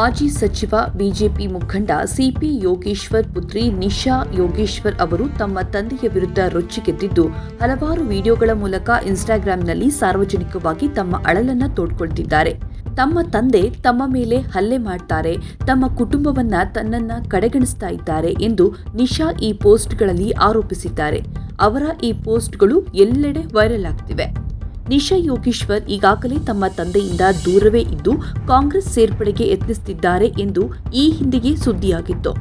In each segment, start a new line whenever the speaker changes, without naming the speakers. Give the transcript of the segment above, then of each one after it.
ಮಾಜಿ ಸಚಿವ ಬಿಜೆಪಿ ಮುಖಂಡ ಸಿಪಿ ಯೋಗೇಶ್ವರ್ ಪುತ್ರಿ ನಿಶಾ ಯೋಗೇಶ್ವರ್ ಅವರು ತಮ್ಮ ತಂದೆಯ ವಿರುದ್ಧ ರೊಚ್ಚಿಗೆದ್ದಿದ್ದು ಹಲವಾರು ವಿಡಿಯೋಗಳ ಮೂಲಕ ಇನ್ಸ್ಟಾಗ್ರಾಂನಲ್ಲಿ ಸಾರ್ವಜನಿಕವಾಗಿ ತಮ್ಮ ಅಳಲನ್ನ ತೋಡ್ಕೊಳ್ತಿದ್ದಾರೆ. ತಮ್ಮ ತಂದೆ ತಮ್ಮ ಮೇಲೆ ಹಲ್ಲೆ ಮಾಡ್ತಾರೆ, ತಮ್ಮ ಕುಟುಂಬವನ್ನ ತನ್ನನ್ನ ಕಡೆಗಣಿಸ್ತಾ ಇದ್ದಾರೆ ಎಂದು ನಿಶಾ ಈ ಪೋಸ್ಟ್ಗಳಲ್ಲಿ ಆರೋಪಿಸಿದ್ದಾರೆ. ಅವರ ಈ ಪೋಸ್ಟ್ಗಳು ಎಲ್ಲೆಡೆ ವೈರಲ್ ಆಗ್ತಿವೆ. ನಿಶಾ ಯೋಗೇಶ್ವರ್ ಈಗಾಗಲೇ ತಮ್ಮ ತಂದೆಯಿಂದ ದೂರವೇ ಇದ್ದು ಕಾಂಗ್ರೆಸ್ ಸೇರ್ಪಡೆಗೆ ಯತ್ನಿಸುತ್ತಿದ್ದಾರೆ ಎಂದು ಈ ಹಿಂದೆಯೇ ಸುದ್ದಿಯಾಗಿತ್ತು.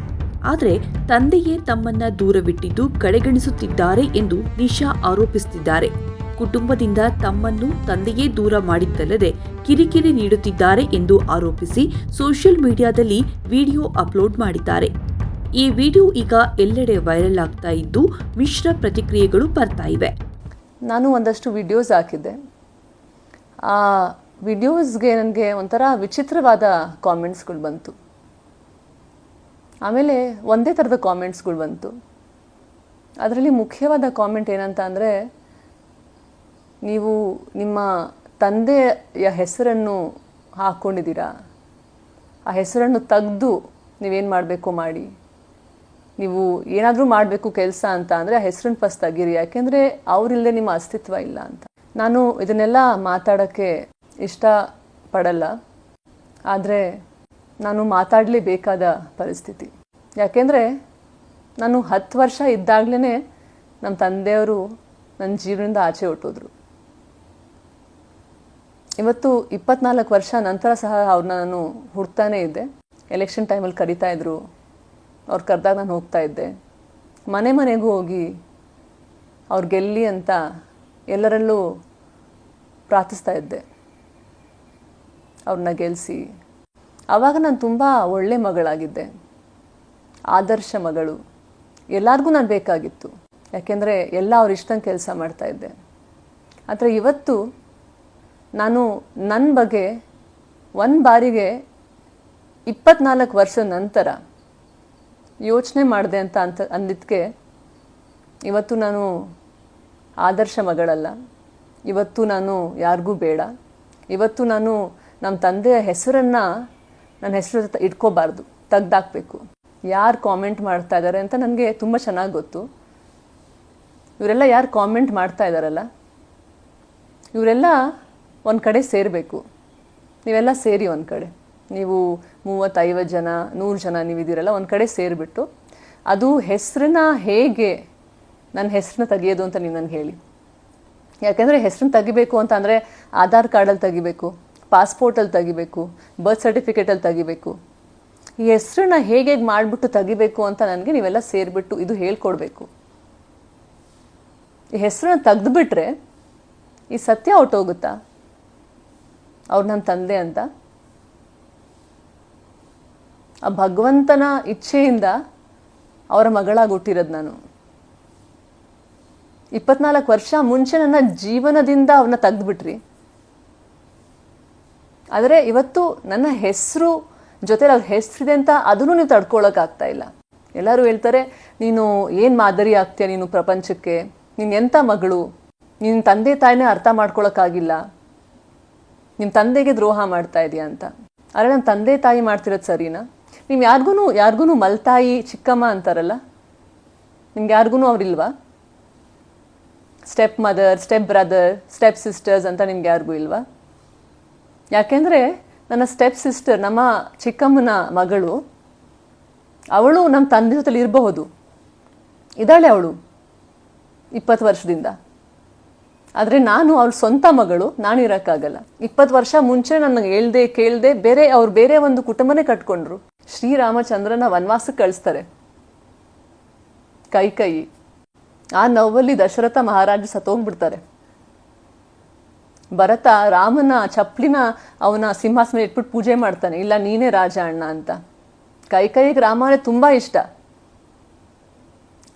ಆದರೆ ತಂದೆಯೇ ತಮ್ಮನ್ನ ದೂರವಿಟ್ಟಿದ್ದು ಕಡೆಗಣಿಸುತ್ತಿದ್ದಾರೆ ಎಂದು ನಿಶಾ ಆರೋಪಿಸುತ್ತಿದ್ದಾರೆ ಕುಟುಂಬದಿಂದ ತಮ್ಮನ್ನು ತಂದೆಯೇ ದೂರ ಮಾಡಿದ್ದಲ್ಲದೆ ಕಿರಿಕಿರಿ ನೀಡುತ್ತಿದ್ದಾರೆ ಎಂದು ಆರೋಪಿಸಿ ಸೋಷಿಯಲ್ ಮೀಡಿಯಾದಲ್ಲಿ ವಿಡಿಯೋ ಅಪ್ಲೋಡ್ ಮಾಡಿದ್ದಾರೆ. ಈ ವಿಡಿಯೋ ಈಗ ಎಲ್ಲೆಡೆ ವೈರಲ್ ಆಗ್ತಾ ಇದ್ದು ಮಿಶ್ರ ಪ್ರತಿಕ್ರಿಯೆಗಳು ಬರ್ತಾ ಇವೆ.
ನಾನು ಒಂದಷ್ಟು ವಿಡಿಯೋಸ್ ಹಾಕಿದ್ದೆ. ಆ ವಿಡಿಯೋಸ್ಗೆ ನನಗೆ ಒಂಥರ ವಿಚಿತ್ರವಾದ ಕಾಮೆಂಟ್ಸ್ಗಳು ಬಂತು. ಆಮೇಲೆ ಒಂದೇ ಥರದ ಕಾಮೆಂಟ್ಸ್ಗಳು ಬಂತು. ಅದರಲ್ಲಿ ಮುಖ್ಯವಾದ ಕಾಮೆಂಟ್ ಏನಂತ ಅಂದರೆ, ನೀವು ನಿಮ್ಮ ತಂದೆಯ ಹೆಸರನ್ನು ಹಾಕ್ಕೊಂಡಿದ್ದೀರಾ ಆ ಹೆಸರನ್ನು ತೆಗೆದು ನೀವೇನು ಮಾಡಬೇಕು ಮಾಡಿ? ನೀವು ಏನಾದರೂ ಮಾಡಬೇಕು ಕೆಲಸ ಅಂತ ಅಂದರೆ ಹೆಸರನ್ನು ಫಸ್ಟ್ ತೆಗೀರಿ. ಯಾಕೆಂದರೆ ಅವರಿಲ್ಲದೆ ನಿಮ್ಮ ಅಸ್ತಿತ್ವ ಇಲ್ಲ ಅಂತ. ನಾನು ಇದನ್ನೆಲ್ಲ ಮಾತಾಡೋಕ್ಕೆ ಇಷ್ಟಪಡಲ್ಲ. ಆದರೆ ನಾನು ಮಾತಾಡಲೇಬೇಕಾದ ಪರಿಸ್ಥಿತಿ. ಯಾಕೆಂದರೆ ನಾನು ಹತ್ತು ವರ್ಷ ಇದ್ದಾಗಲೇ ನಮ್ಮ ತಂದೆಯವರು ನನ್ನ ಜೀವನದಿಂದ ಆಚೆ ಹೊಟ್ಟೋದ್ರು ಇವತ್ತು ಇಪ್ಪತ್ನಾಲ್ಕು ವರ್ಷ ನಂತರ ಸಹ ಅವ್ರನ್ನ ನಾನು ಹುಡ್ತಾನೇ ಇದ್ದೆ. ಎಲೆಕ್ಷನ್ ಟೈಮಲ್ಲಿ ಕರಿತಾ ಇದ್ರು. ಅವ್ರು ಕರೆದಾಗ ನಾನು ಹೋಗ್ತಾ ಇದ್ದೆ. ಮನೆ ಮನೆಗೂ ಹೋಗಿ ಅವ್ರು ಗೆಲ್ಲಿ ಅಂತ ಎಲ್ಲರಲ್ಲೂ ಪ್ರಾರ್ಥಿಸ್ತಾ ಇದ್ದೆ. ಅವ್ರನ್ನ ಗೆಲ್ಲಿಸಿ ಆವಾಗ ನಾನು ತುಂಬ ಒಳ್ಳೆ ಮಗಳಾಗಿದ್ದೆ. ಆದರ್ಶ ಮಗಳು. ಎಲ್ಲರಿಗೂ ನಾನು ಬೇಕಾಗಿತ್ತು. ಯಾಕೆಂದರೆ ಎಲ್ಲ ಅವ್ರ ಇಷ್ಟಂಗೆ ಕೆಲಸ ಮಾಡ್ತಾ ಇದ್ದೆ. ಆದರೆ ಇವತ್ತು ನಾನು ನನ್ನ ಬಗ್ಗೆ ಒಂದು ಬಾರಿಗೆ ಇಪ್ಪತ್ನಾಲ್ಕು ವರ್ಷದ ನಂತರ ಯೋಚನೆ ಮಾಡಿದೆ ಅಂತ ಅಂತ ಅಂದಿದ್ದಕ್ಕೆ ಇವತ್ತು ನಾನು ಆದರ್ಶ ಮಗಳಲ್ಲ. ಇವತ್ತು ನಾನು ಯಾರಿಗೂ ಬೇಡ. ಇವತ್ತು ನಾನು ನಮ್ಮ ತಂದೆಯ ಹೆಸರನ್ನು ನನ್ನ ಹೆಸರು ಇಟ್ಕೋಬಾರ್ದು. ತೆಗ್ದಾಕ್ಬೇಕು. ಯಾರು ಕಾಮೆಂಟ್ ಮಾಡ್ತಾ ಇದ್ದಾರೆ ಅಂತ ನನಗೆ ತುಂಬ ಚೆನ್ನಾಗಿ ಗೊತ್ತು. ಇವರೆಲ್ಲ ಯಾರು ಕಾಮೆಂಟ್ ಮಾಡ್ತಾ ಇದ್ದಾರಲ್ಲ ಇವರೆಲ್ಲ ಒಂದು ಕಡೆ ಸೇರಬೇಕು. ನೀವೆಲ್ಲ ಸೇರಿ ಒಂದು ಕಡೆ. ನೀವು ಮೂವತ್ತೈವತ್ತು ಜನ, ನೂರು ಜನ ನೀವಿದ್ದೀರಲ್ಲ, ಒಂದು ಕಡೆ ಸೇರಿಬಿಟ್ಟು, ಅದು ಹೆಸರನ್ನ ಹೇಗೆ ನನ್ನ ಹೆಸರನ್ನ ತೆಗೆಯೋದು ಅಂತ ನೀವು ನನಗೆ ಹೇಳಿ. ಯಾಕೆಂದರೆ ಹೆಸರನ್ನ ತೆಗಿಬೇಕು ಅಂತ ಅಂದರೆ ಆಧಾರ್ ಕಾರ್ಡಲ್ಲಿ ತೆಗಿಬೇಕು, ಪಾಸ್ಪೋರ್ಟಲ್ಲಿ ತೆಗಿಬೇಕು ಬರ್ತ್ ಸರ್ಟಿಫಿಕೇಟಲ್ಲಿ ತೆಗಿಬೇಕು. ಈ ಹೆಸರನ್ನ ಹೇಗೆ ಮಾಡಿಬಿಟ್ಟು ತೆಗಿಬೇಕು ಅಂತ ನನಗೆ ನೀವೆಲ್ಲ ಸೇರಿಬಿಟ್ಟು ಇದು ಹೇಳ್ಕೊಡ್ಬೇಕು. ಈ ಹೆಸರನ್ನ ತೆಗೆದುಬಿಟ್ರೆ ಈ ಸತ್ಯ ಹೊಟ್ಟೋಗುತ್ತಾ ಅವ್ರು ನನ್ನ ತಂದೆ ಅಂತ? ಆ ಭಗವಂತನ ಇಚ್ಛೆಯಿಂದ ಅವರ ಮಗಳಾಗಿ ಹುಟ್ಟಿರೋದು ನಾನು. ಇಪ್ಪತ್ನಾಲ್ಕು ವರ್ಷ ಮುಂಚೆ ನನ್ನ ಜೀವನದಿಂದ ಅವನ್ನ ತೆಗೆದುಬಿಟ್ರಿ. ಆದರೆ ಇವತ್ತು ನನ್ನ ಹೆಸರು ಜೊತೆಲಿ ಅವ್ರ ಹೆಸರಿದೆ ಅಂತ ಅದನ್ನು ನೀವು ತಡ್ಕೊಳ್ಳೋಕ್ಕಾಗ್ತಾ ಇಲ್ಲ. ಎಲ್ಲರೂ ಹೇಳ್ತಾರೆ, ನೀನು ಏನು ಮಾದರಿ ಆಗ್ತೀಯ ನೀನು ಪ್ರಪಂಚಕ್ಕೆ? ನೀನು ಎಂಥ ಮಗಳು? ನಿನ್ನ ತಂದೆ ತಾಯಿನೇ ಅರ್ಥ ಮಾಡ್ಕೊಳಕ್ಕಾಗಿಲ್ಲ. ನಿಮ್ಮ ತಂದೆಗೆ ದ್ರೋಹ ಮಾಡ್ತಾ ಇದೆಯಾ ಅಂತ. ಆದರೆ ನನ್ನ ತಂದೆ ತಾಯಿ ಮಾಡ್ತಿರೋದು ಸರಿನಾ? ನೀವು ಯಾರಿಗೂ ಯಾರಿಗೂ ಮಲ್ತಾಯಿ, ಚಿಕ್ಕಮ್ಮ ಅಂತಾರಲ್ಲ? ನಿಮ್ಗೆ ಯಾರಿಗೂ ಅವ್ರಿಲ್ವಾ? Step mother step brother step sisters ಅಂತ ನಿಮ್ಗೆ ಯಾರಿಗೂ ಇಲ್ವಾ? ಯಾಕೆಂದರೆ ನನ್ನ ಸ್ಟೆಪ್ ಸಿಸ್ಟರ್ ನಮ್ಮ ಚಿಕ್ಕಮ್ಮನ ಮಗಳು, ಅವಳು ನಮ್ಮ ತಂದೆ ಜೊತೆಲಿ ಇರಬಹುದು. ಇದ್ದಾಳೆ ಅವಳು, ಇಪ್ಪತ್ತು ವರ್ಷದಿಂದ. ಆದರೆ ನಾನು ಅವ್ಳ ಸ್ವಂತ ಮಗಳು ನಾನು ಇರೋಕ್ಕಾಗಲ್ಲ ಇಪ್ಪತ್ತು ವರ್ಷ ಮುಂಚೆ ನನಗೆ ಹೇಳ್ದೆ, ಕೇಳ್ದೆ, ಬೇರೆ ಅವ್ರು ಬೇರೆ ಒಂದು ಕುಟುಂಬನೇ ಕಟ್ಕೊಂಡ್ರು. ಶ್ರೀರಾಮಚಂದ್ರನ ವನವಾಸಕ್ಕೆ ಕಳಿಸ್ತಾರೆ. ಕೈ ಕೈ. ಆ ನೋವಲ್ಲಿ ದಶರಥ ಮಹಾರಾಜ ಸತ್ತೋಗ್ಬಿಡ್ತಾರೆ. ಭರತ ರಾಮನ ಚಪ್ಪಲಿನ ಅವನ ಸಿಂಹಾಸನ ಇಟ್ಬಿಟ್ಟು ಪೂಜೆ ಮಾಡ್ತಾನೆ. ಇಲ್ಲ, ನೀನೇ ರಾಜ ಅಣ್ಣ ಅಂತ. ಕೈ ರಾಮ ಅಂದರೆ ತುಂಬ ಇಷ್ಟ.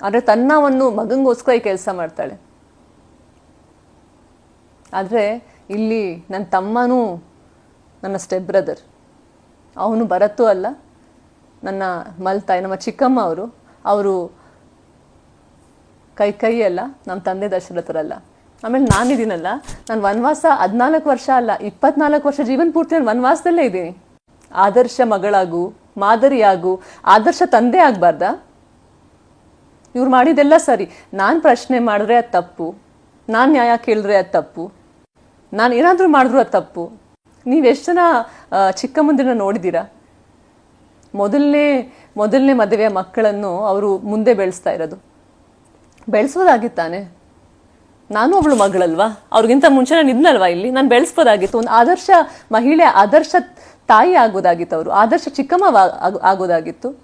ಆದರೆ ತನ್ನ ಒಂದು ಮಗಂಗೋಸ್ಕರ ಈ ಕೆಲಸ ಮಾಡ್ತಾಳೆ. ಆದರೆ ಇಲ್ಲಿ ನನ್ನ ತಮ್ಮನೂ ನನ್ನ ಸ್ಟೆಪ್ ಬ್ರದರ್ ಅವನು ಬರತ್ತೂ ಅಲ್ಲ. ನನ್ನ ಮಲ್ತಾಯಿ ನಮ್ಮ ಚಿಕ್ಕಮ್ಮ ಅವರು ಅವರು ಕೈ ಕೈ ಅಲ್ಲ, ನಮ್ಮ ತಂದೆ ದಶರಥರಲ್ಲ. ಆಮೇಲೆ ನಾನಿದ್ದೀನಲ್ಲ ನಾನು ವನವಾಸ ಹದಿನಾಲ್ಕು ವರ್ಷ ಅಲ್ಲ, ಇಪ್ಪತ್ನಾಲ್ಕು ವರ್ಷ ಜೀವನ ಪೂರ್ತಿ ನಾನು ವನವಾಸದಲ್ಲೇ ಇದ್ದೀನಿ. ಆದರ್ಶ ಮಗಳಾಗು, ಮಾದರಿಯಾಗು, ಆದರ್ಶ ತಂದೆ ಆಗಬಾರ್ದ? ಇವ್ರು ಮಾಡಿದೆಲ್ಲ ಸರಿ. ನಾನು ಪ್ರಶ್ನೆ ಮಾಡಿದ್ರೆ ಅದು ತಪ್ಪು. ನಾನು ನ್ಯಾಯ ಕೇಳಿದ್ರೆ ಅದು ತಪ್ಪು. ನಾನು ಏನಾದರೂ ಮಾಡಿದ್ರು ಅದು ತಪ್ಪು. ನೀವು ಎಷ್ಟು ಜನ ಚಿಕ್ಕ ಮುಂದಿನ ನೋಡಿದ್ದೀರಾ? ಮೊದಲನೇ ಮೊದಲನೇ ಮದುವೆಯ ಮಕ್ಕಳನ್ನು ಅವರು ಮುಂದೆ ಬೆಳೆಸ್ತಾ ಇರೋದು. ಬೆಳೆಸೋದಾಗಿತ್ತಾನೆ ನಾನು ಅವಳು ಮಗಳಲ್ವಾ? ಅವ್ರಿಗಿಂತ ಮುಂಚೆ ನಾನು ಇದ್ನಲ್ವಾ ಇಲ್ಲಿ? ನಾನು ಬೆಳೆಸ್ಬೋದಾಗಿತ್ತು. ಒಂದು ಆದರ್ಶ ಮಹಿಳೆ, ಆದರ್ಶ ತಾಯಿ ಆಗೋದಾಗಿತ್ತು ಅವರು. ಆದರ್ಶ ಚಿಕ್ಕಮ್ಮ ಆಗ್- ಆಗೋದಾಗಿತ್ತು.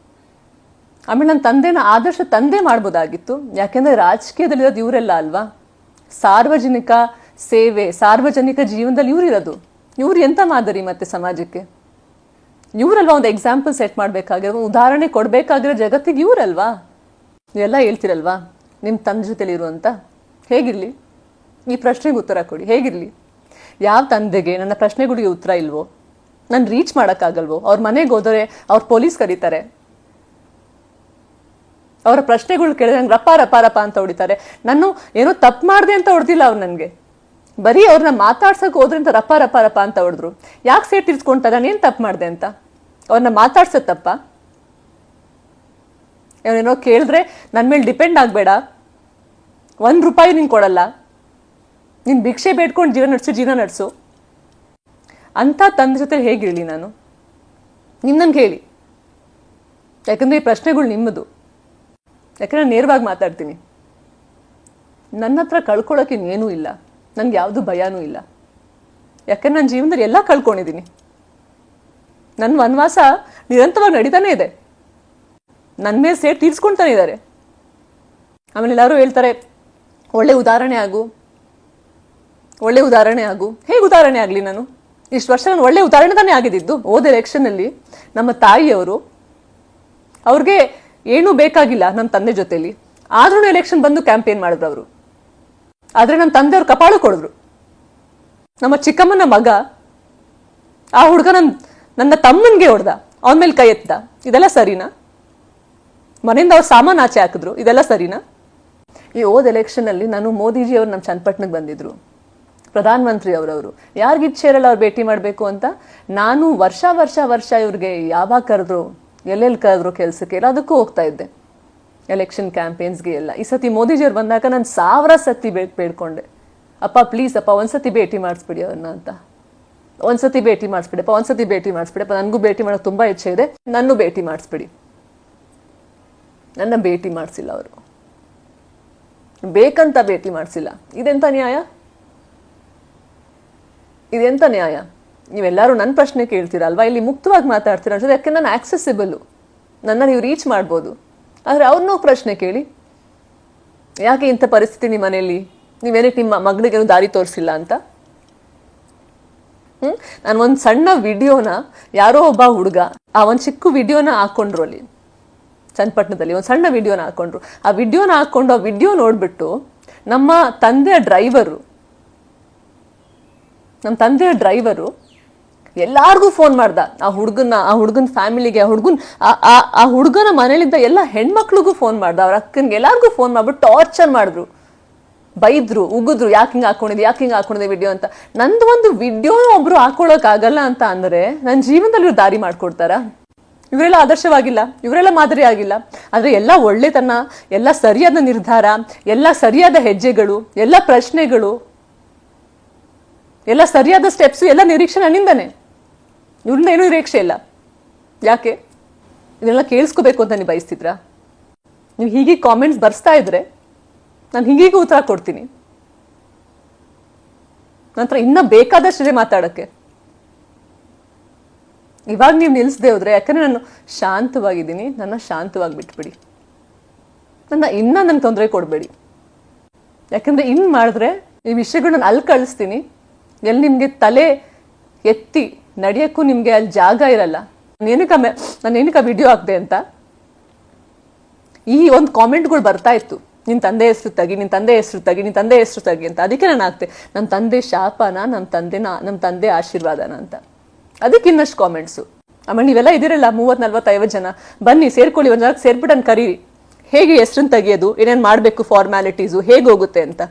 ಆಮೇಲೆ ನನ್ನ ತಂದೆನ ಆದರ್ಶ ತಂದೆ ಮಾಡ್ಬೋದಾಗಿತ್ತು. ಯಾಕೆಂದ್ರೆ ರಾಜಕೀಯದಲ್ಲಿರೋದು ಇವರೆಲ್ಲ ಅಲ್ವಾ? ಸಾರ್ವಜನಿಕ ಸೇವೆ, ಸಾರ್ವಜನಿಕ ಜೀವನದಲ್ಲಿ ಇವ್ರಿರೋದು. ಇವ್ರು ಎಂತ ಮಾದರಿ ಮತ್ತೆ ಸಮಾಜಕ್ಕೆ? ಇವರಲ್ವಾ ಒಂದು ಎಕ್ಸಾಂಪಲ್ ಸೆಟ್ ಮಾಡಬೇಕಾಗಿರೋ ಉದಾಹರಣೆ ಕೊಡಬೇಕಾಗಿರೋ ಜಗತ್ತಿಗೆ ಇವರಲ್ವಾ? ನೀವೆಲ್ಲ ಹೇಳ್ತಿರಲ್ವಾ? ನಿಮ್ಮ ತಂದೆ ಜೊತೆಲಿ ಇರುವಂತ ಹೇಗಿರಲಿ? ಈ ಪ್ರಶ್ನೆಗೆ ಉತ್ತರ ಕೊಡಿ. ಹೇಗಿರಲಿ? ಯಾವ ತಂದೆಗೆ ನನ್ನ ಪ್ರಶ್ನೆಗಳಿಗೆ ಉತ್ತರ ಇಲ್ವೋ? ನಾನು ರೀಚ್ ಮಾಡೋಕ್ಕಾಗಲ್ವೋ? ಅವ್ರ ಮನೆಗೆ ಹೋದರೆ ಅವ್ರ ಪೊಲೀಸ್ ಕರೀತಾರೆ. ಅವರ ಪ್ರಶ್ನೆಗಳು ಕೇಳಿದ್ರೆ ನಂಗೆ ರಪ್ಪ ರಪ್ಪ ರಪ್ಪ ಅಂತ ಹೊಡಿತಾರೆ. ನಾನು ಏನೋ ತಪ್ಪು ಮಾಡಿದೆ ಅಂತ ಹೊಡೆದಿಲ್ಲ ಅವ್ರು ನನಗೆ. ಬರೀ ಅವ್ರನ್ನ ಮಾತಾಡ್ಸಕ್ ಹೋದ್ರೆ ರಪ್ಪ ರಪ್ಪ ರಪ್ಪ ಅಂತ ಹೊಡೆದ್ರು. ಯಾಕೆ ಸೇಟ್ ತಿರ್ಸ್ಕೊಂತಾರೆ ನಾನು ತಪ್ಪು ಮಾಡಿದೆ ಅಂತ? ಅವ್ರನ್ನ ಮಾತಾಡ್ಸೋ ತಪ್ಪ? ಕೇಳಿದ್ರೆ ನನ್ನ ಮೇಲೆ ಡಿಪೆಂಡ್ ಆಗಬೇಡ. ಒಂದು ರೂಪಾಯಿ ನೀನು ಕೊಡಲ್ಲ. ನೀನು ಭಿಕ್ಷೆ ಬೇಡ್ಕೊಂಡು ಜೀವನ ನಡೆಸು ಜೀವನ ನಡೆಸು. ಅಂಥ ತಂದೆ ಜೊತೆ ಹೇಗಿರಲಿ ನಾನು? ನಿಮ್ಮ ನನಗೆ ಹೇಳಿ. ಯಾಕಂದರೆ ಈ ಪ್ರಶ್ನೆಗಳು ನಿಮ್ಮದು. ಯಾಕಂದ್ರೆ ನೇರವಾಗಿ ಮಾತಾಡ್ತೀನಿ. ನನ್ನ ಹತ್ರ ಕಳ್ಕೊಳ್ಳೋಕೆ ಇನ್ನೇನೂ ಇಲ್ಲ. ನನಗೆ ಯಾವುದು ಭಯನೂ ಇಲ್ಲ. ಯಾಕಂದ್ರೆ ನನ್ನ ಜೀವನದಲ್ಲಿ ಎಲ್ಲ ಕಳ್ಕೊಂಡಿದ್ದೀನಿ ನನ್ನ ವನವಾಸ ನಿರಂತರವಾಗಿ ನಡೀತಾನೆ ಇದೆ. ನನ್ನ ಮೇಲೆ ಸೇಟ್ ತೀರ್ಸ್ಕೊಳ್ತಾನೆ ಇದ್ದಾರೆ ಆಮೇಲೆ ಎಲ್ಲರೂ ಹೇಳ್ತಾರೆ, ಒಳ್ಳೆ ಉದಾಹರಣೆ ಆಗು. ಒಳ್ಳೆ ಉದಾಹರಣೆ ಆಗು. ಹೇಗೆ ಉದಾಹರಣೆ ಆಗಲಿ ನಾನು? ಇಷ್ಟು ವರ್ಷ ನಾನು ಒಳ್ಳೆ ಉದಾಹರಣೆ ತಾನೇ ಆಗಿದ್ದು. ಹೋದ ಎಲೆಕ್ಷನಲ್ಲಿ ನಮ್ಮ ತಾಯಿಯವರು ಅವ್ರಿಗೆ ಏನೂ ಬೇಕಾಗಿಲ್ಲ ನಮ್ಮ ತಂದೆ ಜೊತೆಲಿ. ಆದ್ರೂ ಎಲೆಕ್ಷನ್ ಬಂದು ಕ್ಯಾಂಪೇನ್ ಮಾಡಿದ್ರು ಅವರು. ಆದ್ರೆ ನಮ್ಮ ತಂದೆಯವ್ರು ಕಪಾಳು ಕೊಡಿದ್ರು. ನಮ್ಮ ಚಿಕ್ಕಮ್ಮನ ಮಗ ಆ ಹುಡುಗ ನನ್ನ ನನ್ನ ತಮ್ಮನಿಗೆ ಹೊಡೆದ, ಅವನ ಮೇಲೆ ಕೈ ಎತ್ತ ಇದೆಲ್ಲ ಸರಿನಾ? ಮನೆಯಿಂದ ಅವ್ರು ಸಾಮಾನು ಆಚೆ ಹಾಕಿದ್ರು, ಇದೆಲ್ಲ ಸರಿನಾ? ಈ ಓದ್ ಎಲೆಕ್ಷನ್ ಅಲ್ಲಿ ನಾನು ಮೋದಿಜಿ ಅವರು ನಮ್ಮ ಚನ್ನಪಟ್ಟಣಕ್ಕೆ ಬಂದಿದ್ರು. ಪ್ರಧಾನಮಂತ್ರಿ ಅವರವರು. ಯಾರಿಗೆ ಇಚ್ಛೆ ಇರಲ್ಲ ಅವ್ರು ಭೇಟಿ ಮಾಡಬೇಕು ಅಂತ? ನಾನು ವರ್ಷ ವರ್ಷ ವರ್ಷ ಇವ್ರಿಗೆ ಯಾವಾಗ ಕರೆದ್ರು ಎಲ್ಲೆಲ್ಲಿ ಕರೆದ್ರು ಕೆಲಸಕ್ಕೆ? ಎಲ್ಲದಕ್ಕೂ ಹೋಗ್ತಾ ಇದ್ದೆ. ಎಲೆಕ್ಷನ್ ಕ್ಯಾಂಪೇನ್ಸ್ಗೆ ಎಲ್ಲ ಈ ಸತಿ ಮೋದಿಜಿಯವ್ರು ಬಂದಾಗ ನಾನು ಸಾವಿರ ಸತಿ ಬೇಕ್ ಬೇಡ್ಕೊಂಡೆ. ಅಪ್ಪ ಪ್ಲೀಸ್ ಅಪ್ಪ, ಒಂದ್ಸತಿ ಭೇಟಿ ಮಾಡಿಸ್ಬಿಡಿ ಅವ್ರನ್ನ ಅಂತ. ಒಂದ್ಸತಿ ಭೇಟಿ ಮಾಡಿಸ್ಬಿಡಪ್ಪ ಒಂದ್ಸತಿ ಭೇಟಿ ಮಾಡಿಸ್ಬಿಡಪ್ಪ ನನಗೂ ಭೇಟಿ ಮಾಡೋಕೆ ತುಂಬ ಇಚ್ಛೆ ಇದೆ. ನನ್ನೂ ಭೇಟಿ ಮಾಡಿಸ್ಬಿಡಿ. ನನ್ನ ಭೇಟಿ ಮಾಡಿಸಿಲ್ಲ ಅವರು. ಬೇಕಂತ ಭೇಟಿ ಮಾಡಿಸಿಲ್ಲ. ಇದೆಂತ ನ್ಯಾಯ? ಇದೆಂತ ನ್ಯಾಯ? ನೀವೆಲ್ಲರೂ ನನ್ನ ಪ್ರಶ್ನೆ ಕೇಳ್ತೀರಲ್ವಾ ಇಲ್ಲಿ ಮುಕ್ತವಾಗಿ ಮಾತಾಡ್ತೀರ ಅನ್ಸುತ್ತೆ. ಯಾಕೆ? ನಾನು ಆಕ್ಸೆಸಿಬಲ್ಲು ನನ್ನ ನೀವು ರೀಚ್ ಮಾಡ್ಬೋದು. ಆದರೆ ಅವ್ರನ್ನೂ ಪ್ರಶ್ನೆ ಕೇಳಿ. ಯಾಕೆ ಇಂಥ ಪರಿಸ್ಥಿತಿ ನಿಮ್ಮ ಮನೆಯಲ್ಲಿ? ನೀವೇನಕ್ಕೆ ನಿಮ್ಮ ಮಗಳಿಗೇನು ದಾರಿ ತೋರಿಸಿಲ್ಲ ಅಂತ? ಹ್ಮ್? ನಾನು ಒಂದು ಸಣ್ಣ ವಿಡಿಯೋನ ಯಾರೋ ಒಬ್ಬ ಹುಡುಗ ಆ ಒಂದು ಚಿಕ್ಕ ವಿಡಿಯೋನ ಹಾಕೊಂಡ್ರು ಅಲ್ಲಿ. ಚನ್ನಪಟ್ಟಣದಲ್ಲಿ ಒಂದು ಸಣ್ಣ ವಿಡಿಯೋನ ಹಾಕೊಂಡ್ರು. ಆ ವಿಡಿಯೋನ ಹಾಕೊಂಡು ಆ ವಿಡಿಯೋ ನೋಡ್ಬಿಟ್ಟು ನಮ್ಮ ತಂದೆಯ ಡ್ರೈವರು ನಮ್ಮ ತಂದೆಯ ಡ್ರೈವರು ಎಲ್ಲಾರ್ಗೂ ಫೋನ್ ಮಾಡ್ದ. ಆ ಹುಡುಗನ ಆ ಹುಡುಗನ ಫ್ಯಾಮಿಲಿಗೆ ಆ ಹುಡುಗನ್, ಆ ಹುಡುಗನ ಮನೇಲಿದ್ದ ಎಲ್ಲ ಹೆಣ್ಮಕ್ಳಿಗೂ ಫೋನ್ ಮಾಡ್ದ. ಅವ್ರ ಅಕ್ಕನಿಗೆ ಎಲ್ಲಾರ್ಗೂ ಫೋನ್ ಮಾಡ್ಬಿಟ್ಟು ಟಾರ್ಚರ್ ಮಾಡಿದ್ರು. ಬೈದ್ರು, ಉಗಿದ್ರು, ಯಾಕೆ ಹಿಂಗೆ ಹಾಕೊಂಡಿದ್ದೆ, ಯಾಕೆ ಹಿಂಗೆ ಹಾಕೊಂಡಿದೆ ವಿಡಿಯೋ ಅಂತ. ನಂದು ಒಂದು ವಿಡಿಯೋ ಒಬ್ರು ಹಾಕೊಳಕ್ ಆಗಲ್ಲ ಅಂತ ಅಂದ್ರೆ ನನ್ನ ಜೀವನದಲ್ಲಿ ದಾರಿ ಮಾಡ್ಕೊಡ್ತಾರ? ಇವರೆಲ್ಲ ಆದರ್ಶವಾಗಿಲ್ಲ, ಇವರೆಲ್ಲ ಮಾದರಿ ಆಗಿಲ್ಲ. ಆದ್ರೆ ಎಲ್ಲ ಒಳ್ಳೆತನ, ಎಲ್ಲ ಸರಿಯಾದ ನಿರ್ಧಾರ, ಎಲ್ಲ ಸರಿಯಾದ ಹೆಜ್ಜೆಗಳು, ಎಲ್ಲ ಪ್ರಶ್ನೆಗಳು, ಎಲ್ಲ ಸರಿಯಾದ ಸ್ಟೆಪ್ಸ್ ಎಲ್ಲ ನಿರೀಕ್ಷೆ ನನ್ನಿಂದನೇ. ಇವ್ರಿಂದ ಏನೂ ನಿರೀಕ್ಷೆ ಇಲ್ಲ. ಯಾಕೆ? ಇದನ್ನೆಲ್ಲ ಕೇಳಿಸ್ಕೋಬೇಕು ಅಂತ ನೀವು ಬಯಸ್ತಿದ್ರಾ? ನೀವು ಹೀಗೆ ಕಾಮೆಂಟ್ಸ್ ಬರ್ಸ್ತಾ ಇದ್ರೆ ನಾನು ಹೀಗೀಗ ಉತ್ತರ ಕೊಡ್ತೀನಿ. ನಂತರ ಇನ್ನೂ ಬೇಕಾದಷ್ಟಿದೆ ಮಾತಾಡೋಕ್ಕೆ. ಇವಾಗ ನೀವು ನಿಲ್ಲಿಸದೆ ಹೋದ್ರೆ, ಯಾಕಂದ್ರೆ ನಾನು ಶಾಂತವಾಗಿದ್ದೀನಿ, ನನ್ನ ಶಾಂತವಾಗಿ ಬಿಟ್ಬಿಡಿ. ನನ್ನ ಇನ್ನೂ ನಂಗೆ ತೊಂದರೆ ಕೊಡಬೇಡಿ. ಯಾಕಂದ್ರೆ ಇನ್ ಮಾಡಿದ್ರೆ ಈ ವಿಷಯಗಳನ್ನ ಅಲ್ಲಿ ಕಳಿಸ್ತೀನಿ. ಎಲ್ಲಿ ನಿಮಗೆ ತಲೆ ಎತ್ತಿ ನಡೆಯೋಕ್ಕೂ ನಿಮಗೆ ಅಲ್ಲಿ ಜಾಗ ಇರಲ್ಲ. ನಾನು ಏನಕ್ಕೆ ಮೆ ನಾನು ಏನಕ್ಕೆ ವಿಡಿಯೋ ಹಾಕಿದೆ ಅಂತ? ಈ ಒಂದು ಕಾಮೆಂಟ್ಗಳು ಬರ್ತಾ ಇತ್ತು. ನಿನ್ನ ತಂದೆ ಹೆಸರು ತಗಿ ನಿನ್ನ ತಂದೆ ಹೆಸರು ತಗಿ ನಿನ್ನ ತಂದೆ ಹೆಸರು ತಗಿ ಅಂತ. ಅದಕ್ಕೆ ನಾನು ಹಾಕ್ತೆ ನನ್ನ ತಂದೆ ಶಾಪನ ನಮ್ಮ ತಂದೆನ ನಮ್ಮ ತಂದೆ ಆಶೀರ್ವಾದನ ಅಂತ. ಅದಕ್ಕೆ ಇನ್ನಷ್ಟು ಕಾಮೆಂಟ್ಸು ಆಮೇಲೆ ನೀವೆಲ್ಲ ಇದಿರಲ್ಲ ಮೂವತ್ತು ನಲ್ವತ್ತು ಐವತ್ತು ಜನ. ಬನ್ನಿ, ಸೇರ್ಕೊಳ್ಳಿ, ಒಂದು ಜನಕ್ಕೆ ಸೇರ್ಬಿಟ್ಟು ಕರೀರಿ. ಹೇಗೆ ಹೆಸ್ರನ್ನ ತೆಗಿಯೋದು, ಏನೇನು ಮಾಡಬೇಕು ಫಾರ್ಮ್ಯಾಲಿಟೀಸು ಹೇಗೆ ಹೋಗುತ್ತೆ ಅಂತ.